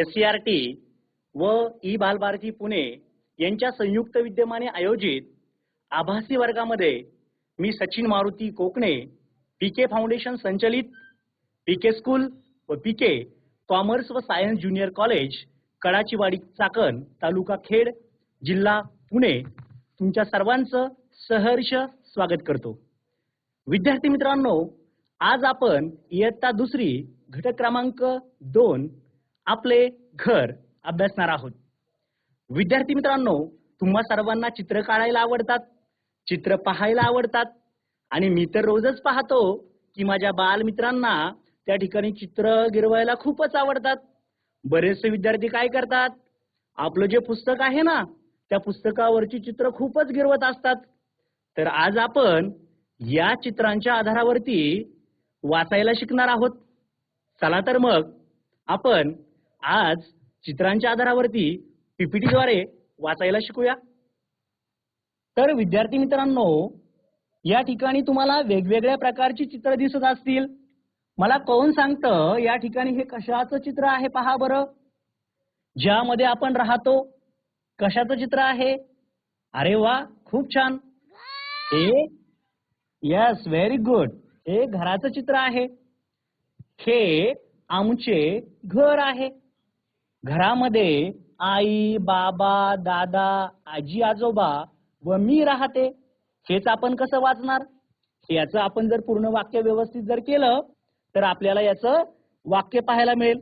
S C R T व e Balbharati Pune यांच्या संयुक्त विद्यमाने आयोजित आभासी वर्गामध्ये मी Sachin Maruti Kokane P K foundation संचलित पी के स्कूल व पी के कॉमर्स व science junior college Kadachiwadi Chakan taluka Khed जिल्हा पुणे. तुमच्या सर्वांचं सहर्ष स्वागत करतो. विद्यार्थी मित्रांनो आज आपण इयत्ता दुसरी घटक क्रमांक दोन आपले घर अभ्यासणार आहोत. विद्यार्थी मित्रांनो तुम्हा सर्वांना चित्र काढायला आवडतात चित्र पाहायला आवडतात आणि मी तर रोजच पाहतो की माझ्या बालमित्रांना त्या ठिकाणी चित्र गिरवायला खूपच आवडतात. बरेचसे विद्यार्थी काय करतात आपलं जे पुस्तक आहे ना त्या पुस्तकावरची चित्र खूपच गिरवत असतात. तर आज आपण या चित्रांच्या आधारावरती वाचायला शिकणार आहोत. चला तर मग आपण आज चित्रांच्या आधारावरती पीपीटीद्वारे वाचायला शिकूया. तर विद्यार्थी मित्रांनो या ठिकाणी तुम्हाला वेगवेगळ्या प्रकारची चित्र दिसत असतील. मला कोण सांगतं या ठिकाणी हे कशाचं चित्र आहे पहा बरं. ज्यामध्ये आपण राहतो कशाचं चित्र आहे? अरे वा खूप छान. हे यस व्हेरी गुड. हे घराचं चित्र आहे. हे आमचे घर आहे. घरामध्ये आई बाबा दादा आजी आजोबा व मी राहते. हेच आपण कसं वाचणार? याचं आपण जर पूर्ण वाक्य व्यवस्थित जर केलं तर आपल्याला याचं वाक्य पाहायला मिळेल.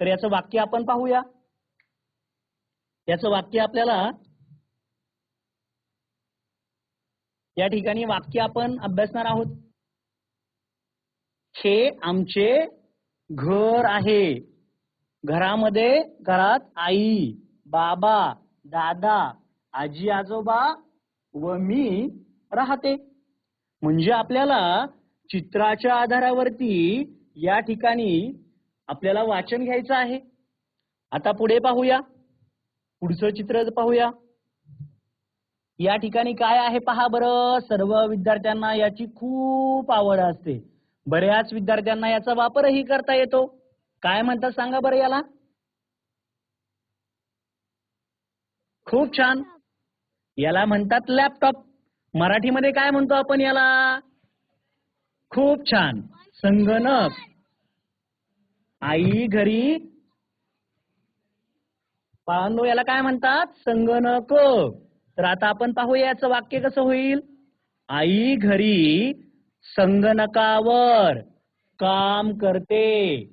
तर याचं वाक्य आपण पाहूया. याचं वाक्य आपल्याला या ठिकाणी वाक्य आपण अभ्यासणार आहोत. हे आमचे घर आहे. घरामध्ये घरात आई बाबा दादा आजी आजोबा व मी राहते. म्हणजे आपल्याला चित्राच्या आधारावरती या ठिकाणी आपल्याला वाचन घ्यायचं आहे. आता पुढे पाहूया. पुढचं चित्र पाहूया. या ठिकाणी काय आहे पहा बरं. सर्व विद्यार्थ्यांना याची खूप आवड असते. बऱ्याच विद्यार्थ्यांना याचा वापरही करता येतो. काय म्हणतात सांगा बरं याला? खूप छान. याला म्हणतात लॅपटॉप मराठीमध्ये काय म्हणतो आपण याला? खूप छान. संगणक. आई घरी. पाहतो याला काय म्हणतात? संगणक. तर आता आपण पाहूया याचं वाक्य कसं होईल? आई घरी संगणकावर काम करते.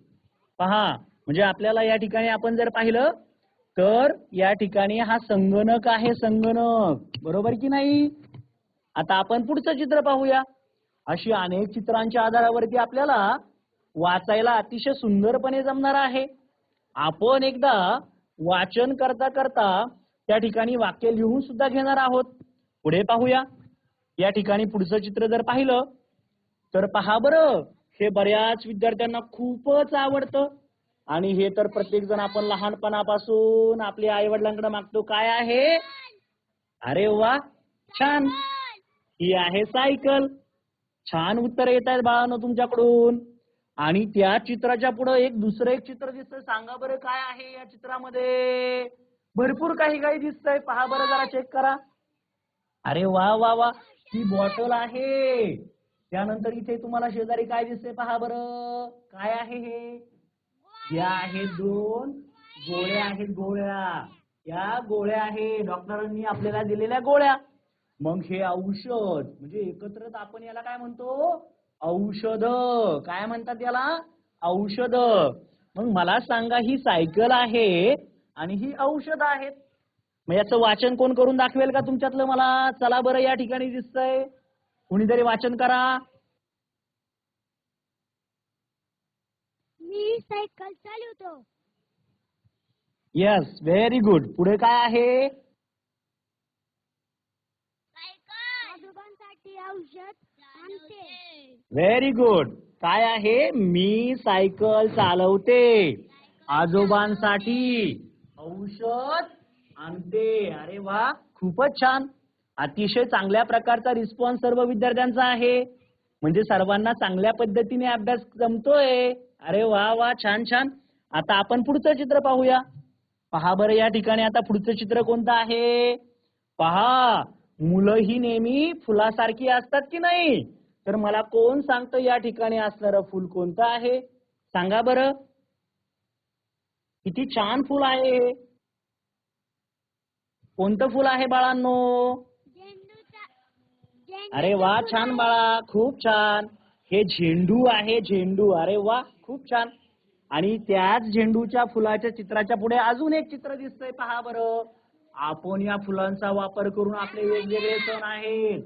पहा. म्हणजे आपल्याला या ठिकाणी आपण जर पाहिलं तर या ठिकाणी हा संगणक आहे संगणक. बरोबर की नाही? आता आपण पुढचं चित्र पाहूया. अशी अनेक चित्रांच्या आधारावरती आपल्याला वाचायला अतिशय सुंदरपणे जमणार आहे. आपण एकदा वाचन करता करता त्या ठिकाणी वाक्य लिहून सुद्धा घेणार आहोत. पुढे पाहूया. या ठिकाणी पुढचं चित्र जर पाहिलं तर पहा बरं. हे बऱ्याच विद्यार्थ्यांना खूपच आवडतं. आणि हे तर प्रत्येक जण आपण लहानपणापासून आपल्या आई वडिलांकडे मागतो. काय आहे? अरे वा छान. ही आहे सायकल. छान उत्तर येत आहेत बाळांनो तुमच्याकडून. आणि त्या चित्राच्या पुढे एक दुसरं एक चित्र दिसतंय. सांगा बरं काय आहे या चित्रामध्ये? भरपूर काही काही दिसतंय. पहा बरं जरा चेक करा. अरे वा वा वा. ही बॉटल आहे. त्यानंतर इथे तुम्हाला शेजारी काय दिसते पहा बर. काय आहे हे? या आहेत दोन गोळ्या आहेत गोळ्या. या गोळ्या आहे डॉक्टरांनी आपल्याला दिलेल्या गोळ्या. मग हे औषध म्हणजे एकत्रच आपण याला काय म्हणतो? औषध. काय म्हणतात याला? औषध. मग मला सांगा ही सायकल आहे आणि ही औषध आहेत. मग याचं वाचन कोण करून दाखवेल का तुमच्यातलं? मला चला बरं या ठिकाणी दिसतंय. कुणीतरी वाचन करा. मी सायकल चालवतो. येस व्हेरी गुड पुढे काय आहे? आजोबांसाठी औषध आणते. व्हेरी गुड काय आहे? मी सायकल चालवते. आजोबांसाठी औषध आणते. अरे वा खूपच छान. अतिशय चांगल्या प्रकारचा रिस्पॉन्स सर्व विद्यार्थ्यांचा आहे. म्हणजे सर्वांना चांगल्या पद्धतीने अभ्यास जमतोय. अरे वा वा छान छान. आता आपण पुढचं चित्र पाहूया. पहा बरं या ठिकाणी आता पुढचं चित्र कोणतं आहे? पहा मुलं ही नेहमी फुलासारखी असतात की नाही? तर मला कोण सांगतं या ठिकाणी असणारं फुल कोणतं आहे? सांगा बरं. किती छान फुल आहे. कोणतं फुल आहे बाळांनो? अरे वा छान बाळा खूप छान. हे झेंडू आहे झेंडू. अरे वा खूप छान. आणि त्याच झेंडूच्या फुलाच्या चित्राच्या पुढे अजून एक चित्र दिसतंय पहा बरं. आपण या फुलांचा वापर करून आपले वेगवेगळे सण आहेत.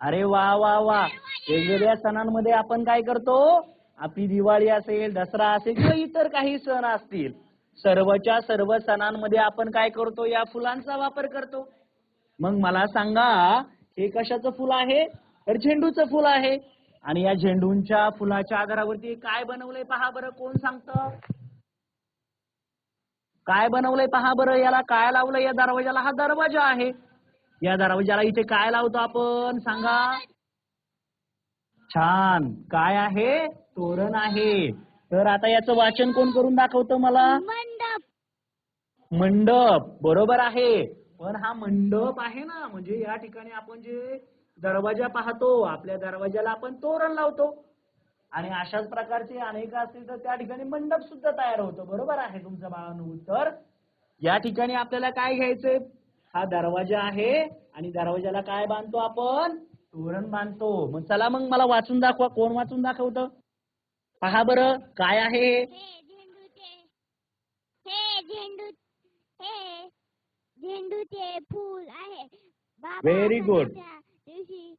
अरे वा वा वा. वेगवेगळ्या सणांमध्ये आपण काय करतो? आपली दिवाळी असेल दसरा असेल किंवा इतर काही सण असतील सर्वच्या सर्व सणांमध्ये आपण काय करतो? या फुलांचा वापर करतो. मग मला सांगा हे कशाचं फुल आहे? तर झेंडूचं फुल आहे. आणि या झेंडूंच्या फुलाच्या आधारावरती काय बनवलंय पहा बरं कोण सांगतं? काय बनवलंय पहा बरं याला काय लावलंय? या दरवाजाला हा दरवाजा आहे. या दरवाजाला इथे काय लावतो आपण? सांगा. छान. काय आहे? तोरण आहे. तर आता याचं वाचन कोण करून दाखवतं मला? मंडप. मंडप. बरोबर आहे. पण हा मंडप आहे ना म्हणजे या ठिकाणी आपण जे दरवाजा पाहतो आपल्या दरवाजाला आपण तोरण लावतो. आणि अशाच प्रकारचे अनेक असतील तर त्या ठिकाणी मंडप सुद्धा तयार होतो. बरोबर आहे तुमचं बाळांनो तर या ठिकाणी आपल्याला काय घ्यायचंय? हा दरवाजा आहे आणि दरवाजाला काय बांधतो आपण? तोरण बांधतो. मग चला मग मला वाचून दाखवा. कोण वाचून दाखवतं? पहा बरं काय आहे? हे? हे झेंडूचे झेंडू झेंडूचे फूल आहे. बाबा Very good. सणाच्या दिवशी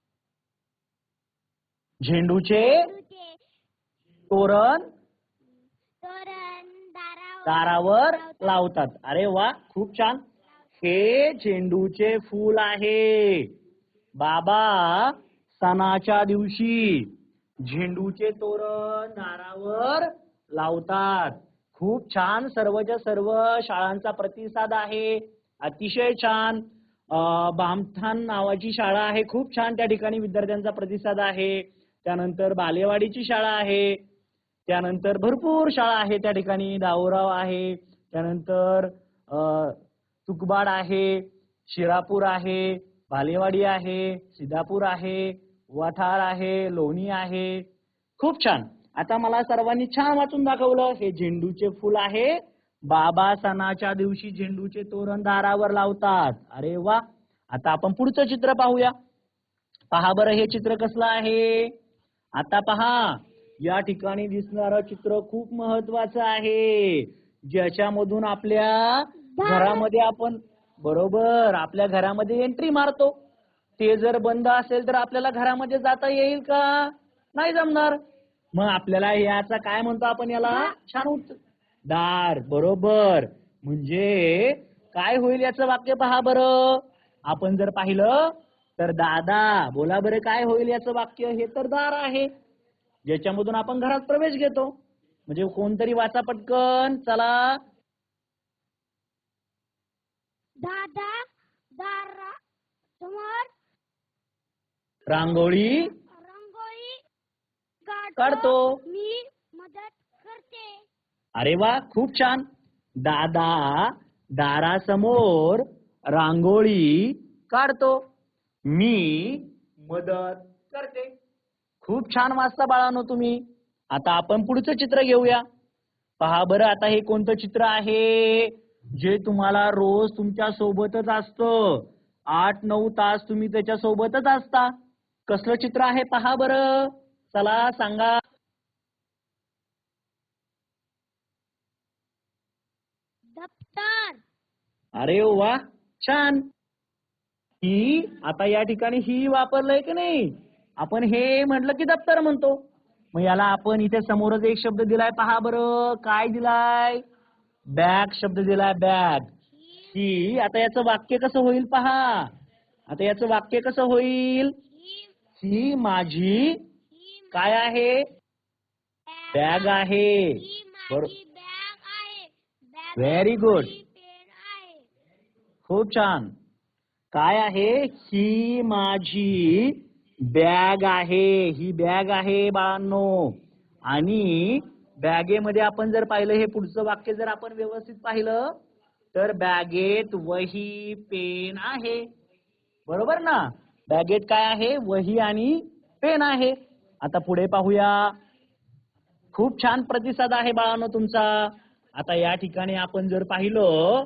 झेंडूचे झेंडूचे तोरण तोरण दारावर दारावर लावतात. लावतात. अरे वा खूप छान. हे झेंडूचे फूल आहे. बाबा सणाच्या दिवशी झेंडूचे तोरण दारावर लावतात. खूप छान. सर्वच्या सर्व शाळांचा प्रतिसाद आहे. अतिशय छान बामथान नावाची शाळा आहे. खूप छान त्या ठिकाणी विद्यार्थ्यांचा प्रतिसाद आहे. त्यानंतर बालेवाडीची शाळा आहे. त्यानंतर भरपूर शाळा आहे त्या ठिकाणी. दाऊराव आहे. त्यानंतर तुकबाड आहे. शिरापूर आहे. भालेवाडी आहे. सिद्धापूर आहे. वाठार आहे. लोणी आहे. खूप छान. आता मला सर्वांनी छान वाचून दाखवलं. हे झेंडूचे फुल आहे. बाबा सणाच्या दिवशी झेंडूचे तोरण दारावर लावतात. अरे वा! आता आपण पुढचं चित्र पाहूया. पहा बरं हे चित्र कसलं आहे? आता पहा. या ठिकाणी दिसणारं चित्र खूप महत्वाचं आहे. ज्याच्यामधून आपल्या घरामध्ये आपण बरोबर आपल्या घरामध्ये एंट्री मारतो. ते जर बंद असेल तर आपल्याला घरामध्ये जाता येईल का? नाही जमणार. मग आपल्याला याचा काय म्हणतो आपण याला? छान उत्तर. दार बरोबर. म्हणजे काय होईल याचं वाक्य पहा बरं. आपण जर पाहिलं तर दादा बोला बरं काय होईल याचं वाक्य? हे तर दार आहे. ज्याच्यामधून आपण घरात प्रवेश घेतो. म्हणजे कोणतरी वाचा पटकन. चला. दादा दारा समोर. रांगोळी. रंगोळी काढतो. मी अरे वा खूप छान. दादा दारासमोर रांगोळी काढतो. मी मदत करते. खूप छान वाचता बाळानो तुम्ही. आता आपण पुढचं चित्र घेऊया. पहा बरं आता हे कोणतं चित्र आहे? जे तुम्हाला रोज तुमच्या सोबतच असतं. आठ नऊ तास तुम्ही त्याच्या सोबतच असता. कसलं चित्र आहे? पहा बरं. चला सांगा. दप्तर अरे वा छान. ही आता या ठिकाणी ही वापरलंय की नाही? आपण हे म्हटलं की दप्तर म्हणतो. मग याला आपण इथे समोरच एक शब्द दिलाय पहा बरं काय दिलाय? बॅग शब्द दिलाय बॅग. ही आता याचं वाक्य कसं होईल पहा. आता याचं वाक्य कसं होईल? ही माझी काय आहे? बॅग आहे. बरो- माझी बॅग आहे व्हेरी गुड खूप छान. काय आहे? ही माझी बॅग आहे. ही बॅग आहे बाळांनो. आणि बॅगेमध्ये आपण जर पाहिलं हे पुढचं वाक्य जर आपण व्यवस्थित पाहिलं तर बॅगेत वही पेन आहे. बरोबर ना? बॅगेत काय आहे? वही आणि पेन आहे. आता पुढे पाहूया. खूप छान प्रतिसाद आहे बाळांनो तुमचा. आता या ठिकाणी आपण जर पाहिलं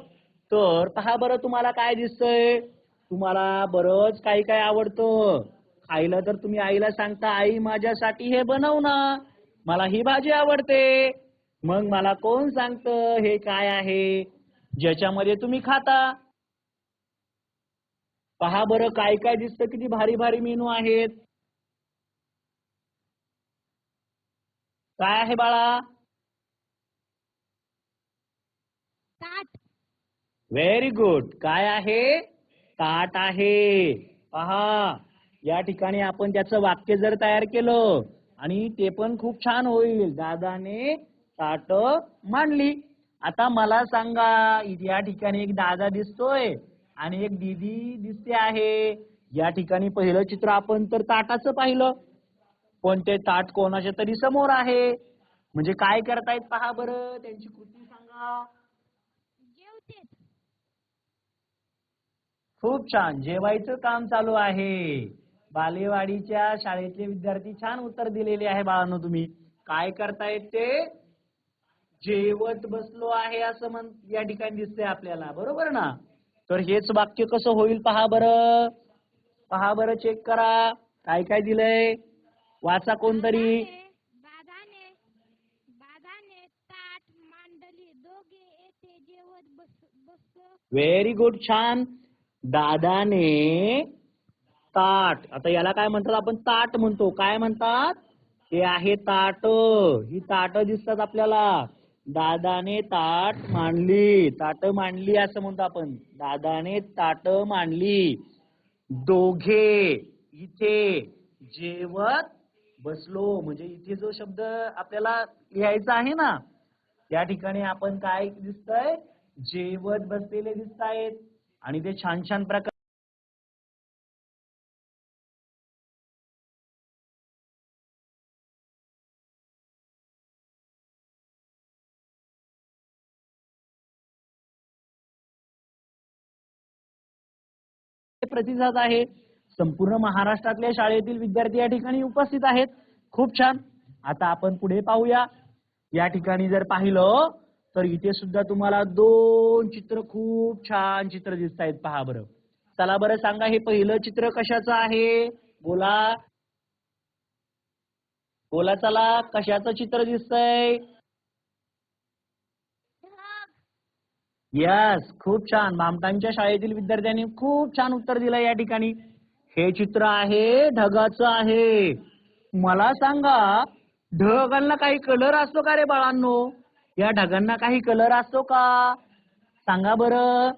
तर पहा बरं तुम्हाला काय दिसतंय. तुम्हाला बरंच काही काय आवडतं. खायला तर तुम्ही आईला सांगता आई माझ्यासाठी हे बनव ना. मला ही भाजी आवडते. मग मला कोण सांगतं हे काय आहे? ज्याच्यामध्ये तुम्ही खाता. पहा बरं काय काय दिसतं किती भारी भारी मेनू आहेत. काय आहे बाळा? ताट. व्हेरी गुड काय आहे? ताट आहे. पहा या ठिकाणी आपण त्याचं वाक्य जर तयार केलं आणि ते पण खूप छान होईल. दादाने ताट मांडली. आता मला सांगा या ठिकाणी एक दादा दिसतोय आणि एक दीदी दिसते आहे. या ठिकाणी पहिलं चित्र आपण तर ताटाचं पाहिलं. पण ते ताट कोणाच्या तरी समोर आहे. म्हणजे काय करतायत पहा बरं त्यांची कृती सांगा. खूप छान. जेवायचं काम चालू आहे. बालेवाडीच्या शाळेतले विद्यार्थी छान उत्तर दिलेले आहे बाळांनो तुम्ही. काय करतायत ते? जेवत बसलो आहे असं म्हण या ठिकाणी दिसतंय आपल्याला. बरोबर ना? तर हेच वाक्य कसं होईल पहा बरं. पहा बरं चेक करा. काय काय दिलंय? वाचा कोणतरी. व्हेरी गुड छान. दादाने ताट. आता याला काय म्हणतात? आपण ताट म्हणतो. काय म्हणतात? हे आहे ताट. ही ताट दिसतात आपल्याला. दादाने ताट मांडली. ताट मांडली असं म्हणतो आपण. दादाने ताट मांडली. दोघे इथे जेवत बसलो. म्हणजे इथे जो शब्द आपल्याला लिहायचा आहे ना त्या ठिकाणी आपण काय दिसतंय? जेवत बसलेले दिसत आहेत आणि ते छान छान प्रकार प्रतिसाद आहे. संपूर्ण महाराष्ट्रातल्या शाळेतील विद्यार्थी या ठिकाणी उपस्थित आहेत. खूप छान. आता आपण पुढे पाहूया. या ठिकाणी जर पाहिलं तर इथे सुद्धा तुम्हाला दोन चित्र खूप छान चित्र दिसत आहेत पहा बरं. चला बरं सांगा हे पहिलं चित्र कशाचं आहे? बोला. बोला चला कशाचं चित्र दिसतंय? यस खूप छान. मामटांच्या शाळेतील विद्यार्थ्यांनी खूप छान उत्तर दिलं या ठिकाणी. हे चित्र आहे ढगाचं आहे. मला सांगा ढगांना काही कलर असतो का रे बाळांनो? या ढगांना काही कलर असतो का? सांगा बरं.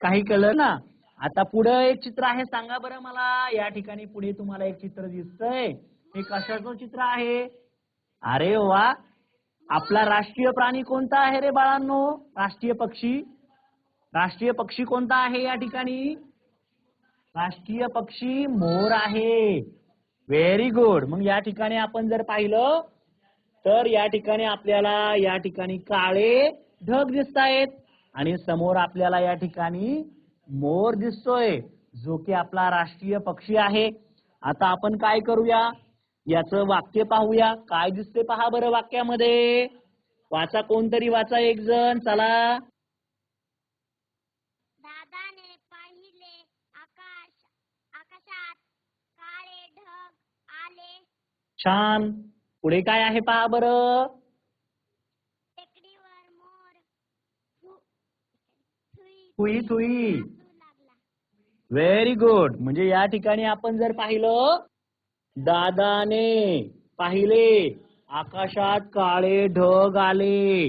काही कलर ना? आता पुढे एक चित्र आहे सांगा बरं मला. या ठिकाणी पुढे तुम्हाला एक चित्र दिसतंय. हे कशाचं चित्र आहे? अरे वा. आपला राष्ट्रीय प्राणी कोणता आहे रे बाळांनो? राष्ट्रीय पक्षी? राष्ट्रीय पक्षी कोणता आहे या ठिकाणी? राष्ट्रीय पक्षी मोर आहे. व्हेरी गुड मग या ठिकाणी आपण जर पाहिलं तर या ठिकाणी आपल्याला या ठिकाणी काळे ढग दिसत आहेत आणि समोर आपल्याला या ठिकाणी मोर दिसतोय जो की आपला राष्ट्रीय पक्षी आहे. आता आपण काय करूया? याचं वाक्य पाहूया. काय दिसते पहा बरं वाक्यामध्ये. वाचा कोणतरी वाचा एक जण. चला. छान. पुढे काय आहे पहा बरं. थुई थुई व्हेरी गुड म्हणजे या ठिकाणी आपण जर पाहिलं दादाने पाहिले आकाशात काळे ढग आले.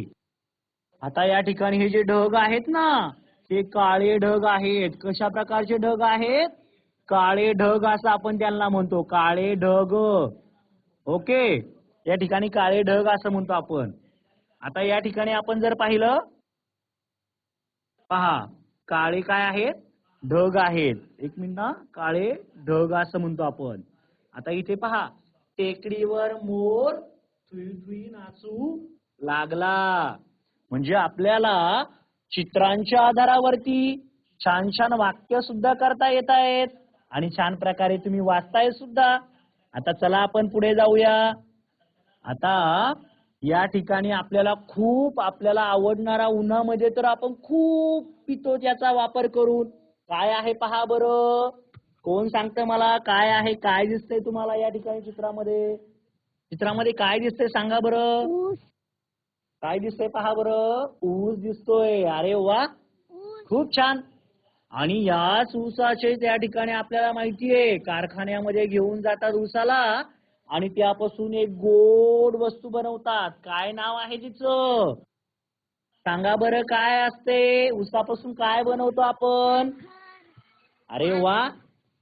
आता या ठिकाणी हे जे ढग आहेत ना हे काळे ढग आहेत. कशा प्रकारचे ढग आहेत? काळे ढग असं आपण त्यांना म्हणतो. काळे ढग. ओके या ठिकाणी काळे ढग असं म्हणतो आपण. आता या ठिकाणी आपण जर पाहिलं पहा काळे काय आहेत? ढग आहेत. एक मिनिट ना काळे ढग असं म्हणतो आपण. आता इथे पहा टेकडीवर मोर थुई थुई नाचू लागला. म्हणजे आपल्याला चित्रांच्या आधारावरती छान छान वाक्य सुद्धा करता येत आहेत. आणि छान प्रकारे तुम्ही वाचताय सुद्धा. आता चला आपण पुढे जाऊया. आता या ठिकाणी आपल्याला खूप आपल्याला आवडणारा उन्हामध्ये तर आपण खूप पितो त्याचा वापर करून. काय आहे पहा बरं. कोण सांगतं मला? काय आहे? काय दिसतंय तुम्हाला या ठिकाणी चित्रामध्ये? चित्रामध्ये काय दिसतंय सांगा बरं. काय दिसतंय पहा बरं. ऊस दिसतोय. अरे वा. खूप छान. आणि याच ऊसाचे त्या ठिकाणी आपल्याला माहितीये कारखान्यामध्ये घेऊन जातात ऊसाला. आणि त्यापासून एक गोड वस्तू बनवतात. काय नाव आहे तिचं? सांगा बरं काय असते? ऊसापासून काय बनवतो आपण? अरे वा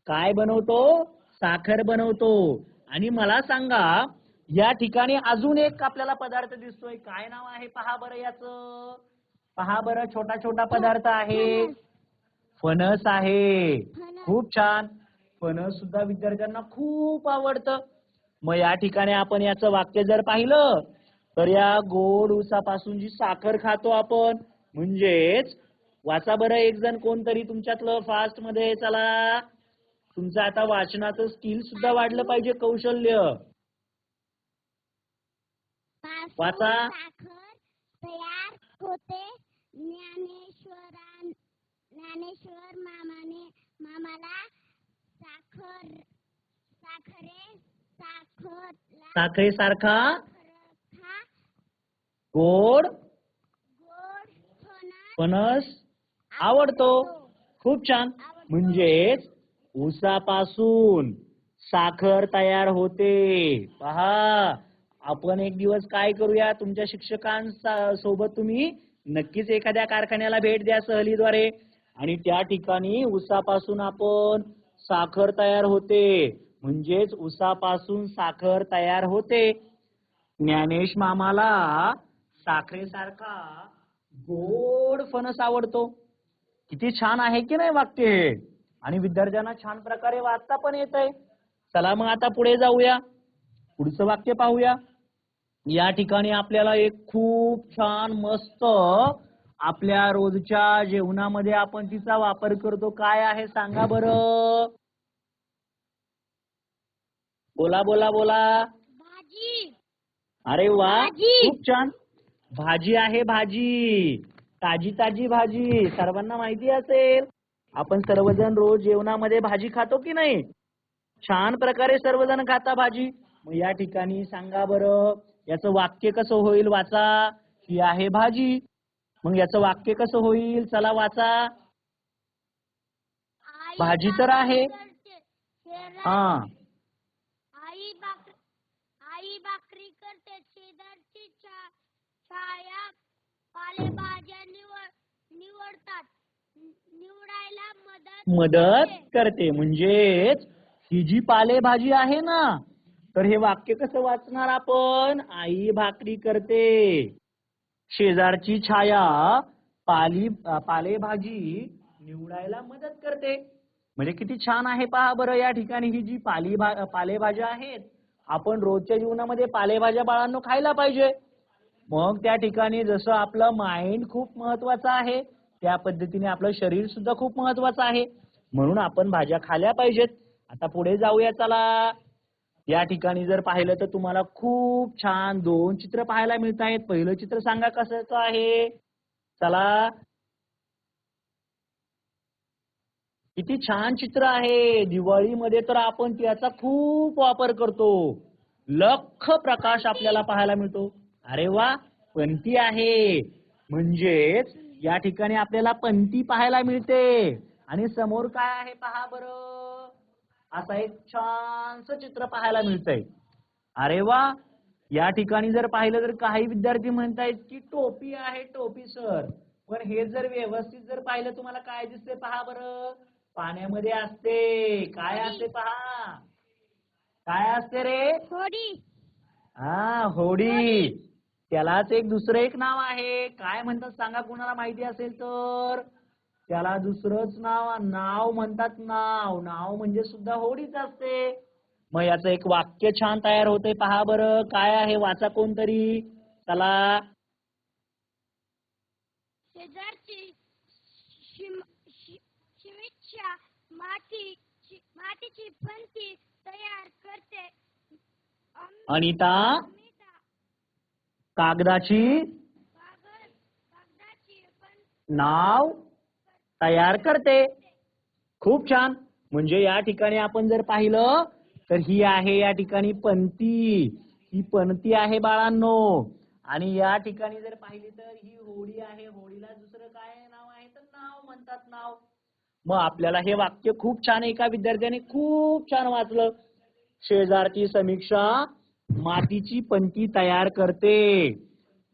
काय बनवतो? साखर बनवतो. आणि मला सांगा या ठिकाणी अजून एक आपल्याला पदार्थ दिसतोय. काय नाव आहे? पहा बरं याच. पहा बरं छोटा छोटा पदार्थ आहे. फणस आहे. खूप छान. फणस सुद्धा विद्यार्थ्यांना खूप आवडतं. मग या ठिकाणी आपण याचं वाक्य जर पाहिलं तर या गोड ऊसापासून जी साखर खातो आपण म्हणजेच वाचा बरं एक जण कोणतरी तुमच्यातलं फास्टमध्ये चला. तुमचं आता वाचनाचं स्किल सुद्धा वाढलं पाहिजे कौशल्य. वाचा. साखर तयार होते. ज्ञानेश्वर मामाने मामाला साखरे साखर साखरेसारखा गोड फणस आवडतो. खूप छान. म्हणजेच ऊसापासून साखर तयार होते. पहा आपण एक दिवस काय करूया? तुमच्या शिक्षकांसोबत सोबत तुम्ही नक्कीच एखाद्या कारखान्याला भेट द्या सहलीद्वारे. आणि त्या ठिकाणी ऊसापासून आपण साखर तयार होते. म्हणजेच उसापासून साखर तयार होते. ज्ञानेश मामाला साखरेसारखा गोड फणस आवडतो. किती छान आहे की नाही वाक्य हे? आणि विद्यार्थ्यांना छान प्रकारे वाचता पण येत आहे चला मग आता पुढे जाऊया. पुढचं वाक्य पाहूया. या ठिकाणी आपल्याला एक खूप छान मस्त आपल्या रोजच्या जेवणामध्ये आपण तिचा वापर करतो. काय आहे? सांगा बरं. बोला बोला बोला. भाजी. अरे वा. खूप छान. भाजी आहे भाजी. ताजी ताजी भाजी. सर्वांना माहिती असेल. आपण सर्वजण रोज जेवणामध्ये भाजी खातो की नाही? छान प्रकारे सर्वजण खाता भाजी. मग या ठिकाणी सांगा बरं याचं वाक्य कसं होईल वाचा. ही आहे भाजी. मग याचं वाक्य कसं होईल? चला वाचा. भाजी तर आहे. हा आई भाकरी आई भाकरी करते शेजारची छा- छाया पालेभाज्या निवड निवडतात. निवडायला मदत मदत करते. म्हणजेच ही जी पालेभाजी आहे ना तर हे वाक्य कसं वाचणार आपण? आई भाकरी करते. शेजारची छाया पाली पालेभाजी निवडायला मदत करते. म्हणजे किती छान आहे पहा बरं या ठिकाणी ही जी पाली पालेभाज्या आहेत आपण रोजच्या जीवनामध्ये पालेभाज्या बाळांनो खायला पाहिजे. मग त्या ठिकाणी जसं आपलं माइंड खूप महत्वाचं आहे त्या पद्धतीने आपलं शरीर सुद्धा खूप महत्वाचं आहे. म्हणून आपण भाज्या खाल्ल्या पाहिजेत. आता पुढे जाऊया चला. या ठिकाणी जर पाहिलं तर तुम्हाला खूप छान दोन चित्र पाहायला मिळत आहेत. पहिलं चित्र सांगा कसं आहे? चला. किती छान चित्र आहे. दिवाळीमध्ये तर आपण त्याचा खूप वापर करतो. लख प्रकाश आपल्याला पाहायला मिळतो. अरे वा पंती आहे. म्हणजेच या ठिकाणी आपल्याला पंती पाहायला मिळते. आणि समोर काय आहे पहा बरं. असा एक छानस चित्र पाहायला मिळतंय. अरे वा या ठिकाणी जर पाहिलं तर काही विद्यार्थी म्हणतायत की टोपी आहे टोपी सर. पण हे जर व्यवस्थित जर पाहिलं तुम्हाला काय दिसते पहा बरं. पाण्यामध्ये असते. काय असते पहा. काय असते रे? होडी. हा होडी. त्यालाच एक दुसरं एक नाव आहे. काय म्हणतात सांगा कुणाला माहिती असेल तर? त्याला दुसरंच नाव नाव म्हणतात नाव. नाव म्हणजे सुद्धा होडीच असते. मग याचं एक वाक्य छान तयार होतंय. पहा बरं काय आहे? वाचा कोणतरी. चला. शेजारची शिमिच्छा माती मातीची पंती तयार करते. अनिता? कागदाची नाव तयार करते. खूप छान. म्हणजे या ठिकाणी आपण जर पाहिलं तर ही आहे या ठिकाणी पंती. ही पंती आहे बाळांनो. आणि या ठिकाणी जर पाहिली तर ही होळी आहे. होळीला दुसरं काय नाव आहे? तर नाव म्हणतात नाव. मग आपल्याला हे वाक्य खूप छान एका विद्यार्थ्याने खूप छान वाचलं. शेजारची समीक्षा मातीची पंती तयार करते.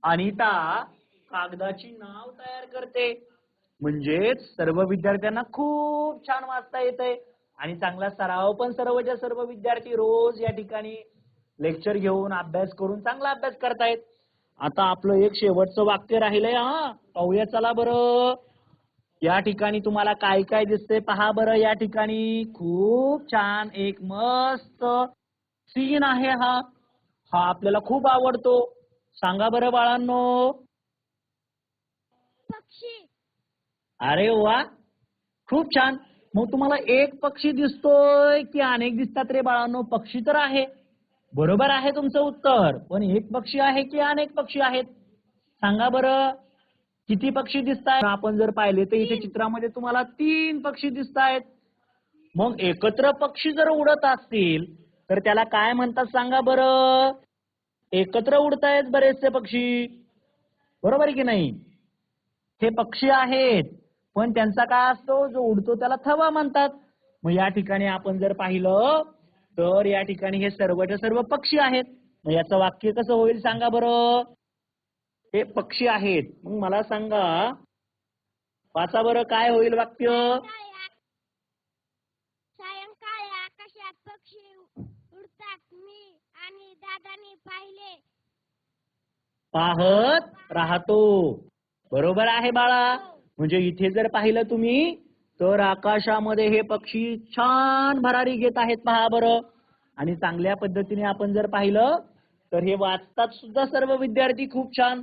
अनिता कागदाची नाव तयार करते. म्हणजेच सर्व विद्यार्थ्यांना खूप छान वाचता येतंय. आणि चांगला सराव पण सर्वच्या सर्व विद्यार्थी रोज या ठिकाणी लेक्चर घेऊन अभ्यास करून चांगला अभ्यास करतायत. आता आपलं एक शेवटचं वाक्य राहिलंय हा. पाहूया चला बरं. या ठिकाणी तुम्हाला काय काय दिसतंय पहा बरं या ठिकाणी. खूप छान एक मस्त सीन आहे हा. हा आपल्याला खूप आवडतो. सांगा बरं बाळांनो. पक्षी. अरे वा खूप छान. मग तुम्हाला एक पक्षी दिसतोय की अनेक दिसतात रे बाळांनो. पक्षी तर आहे. बरोबर आहे तुमचं उत्तर. पण एक पक्षी आहे की अनेक पक्षी आहेत? सांगा बरं. किती पक्षी दिसत आहेत आपण जर पाहिले तर इथे चित्रामध्ये तुम्हाला तीन पक्षी दिसत आहेत मग एकत्र पक्षी जर उडत असतील तर त्याला काय म्हणतात सांगा बरं? एकत्र उडतायत बरेचसे पक्षी. बरोबर आहे की नाही? हे पक्षी आहेत पण त्यांचा काय असतो? जो उडतो त्याला थवा म्हणतात. मग या ठिकाणी आपण जर पाहिलं तर या ठिकाणी हे सर्वच्या सर्व पक्षी आहेत. मग याचं वाक्य कसं होईल सांगा बरं? हे पक्षी आहेत. मग मला सांगा वाचा बरं काय होईल वाक्य सायंकाळी सायंकाळी आकाशात पक्षी उडतात मी आणि दादानी पाहिले पाहत राहतो. बरोबर आहे बाळा. म्हणजे इथे जर पाहिलं तुम्ही तर आकाशामध्ये हे पक्षी छान भरारी घेत आहेत पहा बरं. आणि चांगल्या पद्धतीने आपण जर पाहिलं तर हे वाचतात सुद्धा सर्व विद्यार्थी खूप छान.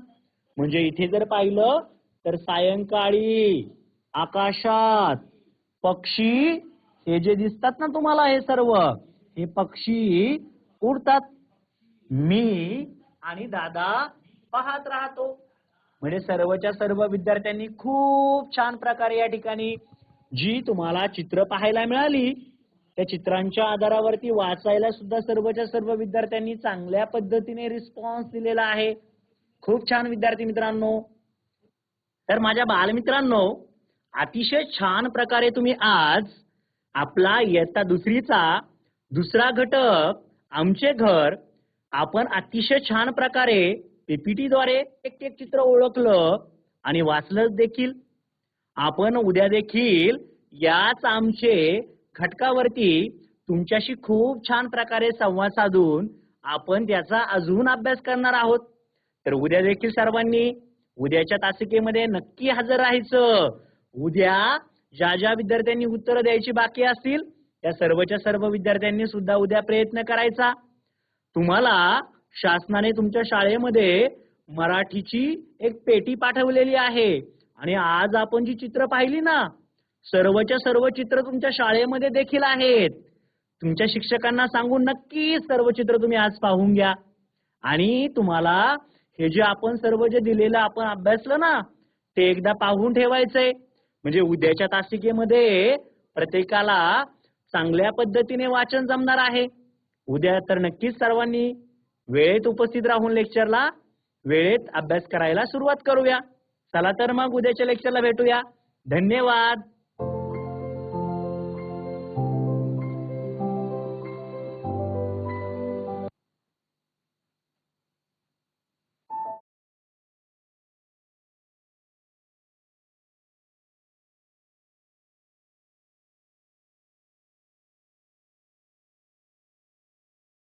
म्हणजे इथे जर पाहिलं तर सायंकाळी आकाशात पक्षी हे जे दिसतात ना तुम्हाला हे सर्व हे पक्षी उडतात. मी आणि दादा पाहत राहतो. म्हणजे सर्वच्या सर्व विद्यार्थ्यांनी खूप छान प्रकारे या ठिकाणी जी तुम्हाला चित्र पाहायला मिळाली त्या चित्रांच्या आधारावरती वाचायला सुद्धा सर्वच्या सर्व विद्यार्थ्यांनी चांगल्या पद्धतीने रिस्पॉन्स दिलेला आहे. खूप छान विद्यार्थी मित्रांनो. तर माझ्या बालमित्रांनो अतिशय छान प्रकारे तुम्ही आज आपला इयत्ता दुसरीचा दुसरा घटक आमचे घर आपण अतिशय छान प्रकारे पीपीटी द्वारे एक एक चित्र ओळखलं आणि वाचलं देखील. आपण उद्या देखील याच आमचे घटकावरती तुमच्याशी खूप छान प्रकारे संवाद साधून आपण त्याचा अजून अभ्यास करणार आहोत. तर उद्या देखील सर्वांनी उद्याच्या तासिकेमध्ये नक्की हजर राहायचं. उद्या ज्या ज्या विद्यार्थ्यांनी उत्तरं द्यायची बाकी असतील त्या सर्वच्या सर्व विद्यार्थ्यांनी सुद्धा उद्या प्रयत्न करायचा. तुम्हाला शासनाने तुमच्या शाळेमध्ये मराठीची एक पेटी पाठवलेली आहे. आणि आज आपण जी चित्र पाहिली ना सर्वच्या सर्व चित्र तुमच्या शाळेमध्ये देखील आहेत. तुमच्या शिक्षकांना सांगून नक्की सर्व चित्र तुम्ही आज पाहून घ्या. आणि तुम्हाला हे जे आपण सर्व जे दिलेलं आपण अभ्यासलं ना ते एकदा पाहून ठेवायचंय. म्हणजे उद्याच्या तासिकेमध्ये प्रत्येकाला चांगल्या पद्धतीने वाचन जमणार आहे. उद्या तर नक्कीच सर्वांनी वेळेत उपस्थित राहून लेक्चरला वेळेत अभ्यास करायला सुरुवात करूया. चला तर मग उद्याच्या लेक्चरला भेटूया. धन्यवाद.